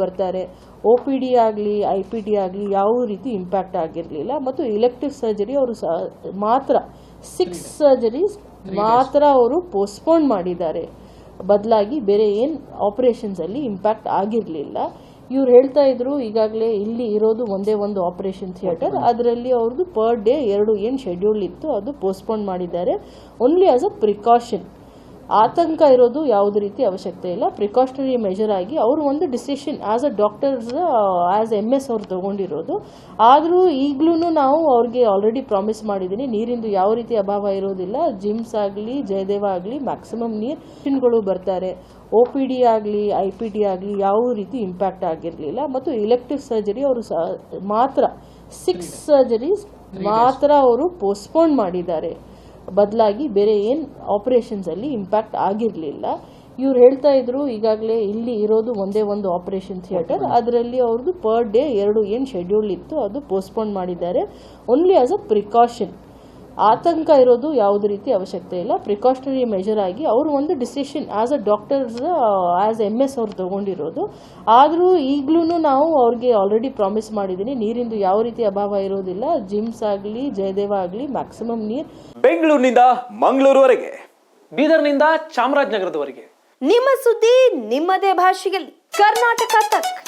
ಬರ್ತಾರೆ. O P D ಆಗಲಿ I P D ಆಗಲಿ ಯಾವ ರೀತಿ ಇಂಪ್ಯಾಕ್ಟ್ ಆಗಿರಲಿಲ್ಲ. ಮತ್ತು ಇಲೆಕ್ಟಿವ್ ಸರ್ಜರಿ ಅವರು ಸ ಮಾತ್ರ ಸಿಕ್ಸ್ ಸರ್ಜರೀಸ್ ಮಾತ್ರ ಅವರು ಪೋಸ್ಟ್ಪೋನ್ ಮಾಡಿದ್ದಾರೆ. ಬದಲಾಗಿ ಬೇರೆ ಏನು ಆಪ್ರೇಷನ್ಸಲ್ಲಿ ಇಂಪ್ಯಾಕ್ಟ್ ಆಗಿರಲಿಲ್ಲ. ಇವ್ರು ಹೇಳ್ತಾ ಇದ್ರು ಈಗಾಗಲೇ ಇಲ್ಲಿ ಇರೋದು ಒಂದೇ ಒಂದು ಆಪರೇಷನ್ ಥಿಯೇಟರ್ ಅದರಲ್ಲಿ ಅವ್ರದ್ದು ಪರ್ ಡೇ ಎರಡು ಏನು ಶೆಡ್ಯೂಲ್ ಇತ್ತು ಅದು ಪೋಸ್ಟ್ಪೋನ್ ಮಾಡಿದ್ದಾರೆ. ಓನ್ಲಿ ಆಸ್ ಅ ಪ್ರಿಕಾಷನ್ ಆತಂಕ ಇರೋದು ಯಾವುದೇ ರೀತಿ ಅವಶ್ಯಕತೆ ಇಲ್ಲ. ಪ್ರಿಕಾಷನರಿ ಮೆಷರ್ ಆಗಿ ಅವರು ಒಂದು decision as a doctors as M S ಅವ್ರು ತಗೊಂಡಿರೋದು. ಆದರೂ ಈಗಲೂ ನಾವು ಅವ್ರಿಗೆ ಆಲ್ರೆಡಿ ಪ್ರಾಮಿಸ್ ಮಾಡಿದ್ದೀನಿ ನೀರಿಂದು ಯಾವ ರೀತಿ ಅಭಾವ ಇರೋದಿಲ್ಲ. ಜಿಮ್ಸ್ ಆಗಲಿ ಜಯದೇವ ಆಗಲಿ ಮ್ಯಾಕ್ಸಿಮಮ್ ನೀರು ಮಿಷನ್ಗಳು ಬರ್ತಾರೆ. ಒ ಪಿ ಡಿ ಆಗಲಿ ಐ ಪಿ ಡಿ ಆಗಲಿ ಯಾವ ರೀತಿ ಇಂಪ್ಯಾಕ್ಟ್ ಆಗಿರಲಿಲ್ಲ. ಮತ್ತು ಇಲೆಕ್ಟಿವ್ ಸರ್ಜರಿ ಅವರು ಸ ಮಾತ್ರ ಸಿಕ್ಸ್ ಸರ್ಜರೀಸ್ ಮಾತ್ರ ಅವರು ಪೋಸ್ಟ್ಪೋನ್ ಮಾಡಿದ್ದಾರೆ. ಬದಲಾಗಿ ಬೇರೆ ಏನು ಆಪರೇಷನ್ಸಲ್ಲಿ ಇಂಪ್ಯಾಕ್ಟ್ ಆಗಿರಲಿಲ್ಲ. ಇವ್ರು ಹೇಳ್ತಾ ಇದ್ರು ಈಗಾಗಲೇ ಇಲ್ಲಿ ಇರೋದು ಒಂದೇ ಒಂದು ಆಪರೇಷನ್ ಥಿಯೇಟರ್ ಅದರಲ್ಲಿ ಅವ್ರದ್ದು ಪರ್ ಡೇ ಎರಡು ಏನು ಶೆಡ್ಯೂಲ್ ಇತ್ತು ಅದು ಪೋಸ್ಟ್ಪೋನ್ ಮಾಡಿದ್ದಾರೆ. ಓನ್ಲಿ ಆಸ್ ಅ ಪ್ರಿಕಾಷನ್ ಆತಂಕ ಇರೋದು ಯಾವುದೇ ರೀತಿ ಅವಶ್ಯಕತೆ ಇಲ್ಲ. ಪ್ರಿಕಾಷನರಿ ಮೆಷರ್ ಆಗಿ ಅವರು ಒಂದು decision as a doctors as M S ಅವ್ರು ತಗೊಂಡಿರೋದು. ಆದರೂ ಈಗಲೂ ನಾವು ಅವ್ರಿಗೆ ಆಲ್ರೆಡಿ ಪ್ರಾಮಿಸ್ ಮಾಡಿದ್ದೀನಿ ನೀರಿಂದು ಯಾವ ರೀತಿ ಅಭಾವ ಇರೋದಿಲ್ಲ. ಜಿಮ್ಸ್ ಆಗಲಿ ಜಯದೇವ ಆಗಲಿ ಮ್ಯಾಕ್ಸಿಮಮ್ ನೀರು. ಬೆಂಗಳೂರಿನಿಂದ ಮಂಗಳೂರುವರೆಗೆ ಬೀದರ್ನಿಂದ ಚಾಮರಾಜನಗರದವರೆಗೆ. ನಿಮ್ಮ ಸುದ್ದಿ ನಿಮ್ಮದೇ ಭಾಷೆಯಲ್ಲಿ. ಕರ್ನಾಟಕ ತಕ್.